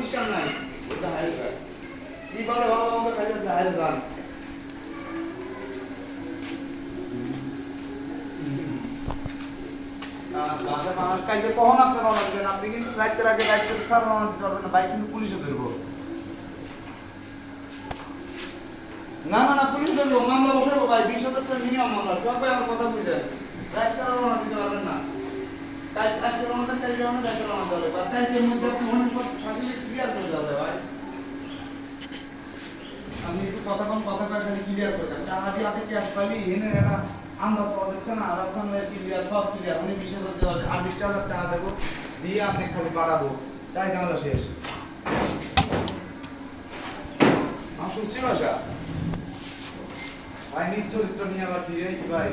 দরকার নাই। ওটা হাইল গান কি বলে ভালো মন্দ খাইবে হাইল গান আপনি কিন্তু আগে স্যার রওনা দিতে পারবেন না বাইক কিন্তু পুলিশে না না না, পুলিশ ধরবো। মামলা বসাবো ভাই, বিশ হাজার মিনিমাম মামলা, সবাই আমার কথা বুঝে রাইট ছাড়া রওনা দিতে পারবেন না দেন আমি একটু কথা কম ক্লিয়ার করে আহাদি আপনি ক্যাশ পাইলি এনে একটা আন্দাজ পাওয়া যাচ্ছে না আর আপনার ক্লিয়ার সব ক্লিয়ার উনি বিশ হাজার দেওয়া আর বিশ হাজার টাকা দেবো, দিয়ে আপনি খালি বাড়াবো। তাই ঝামেলা শেষ। আমার সুশ্রী ভাষা ভাই, নিজ চরিত্র নিয়ে আবার ফিরে ভাই।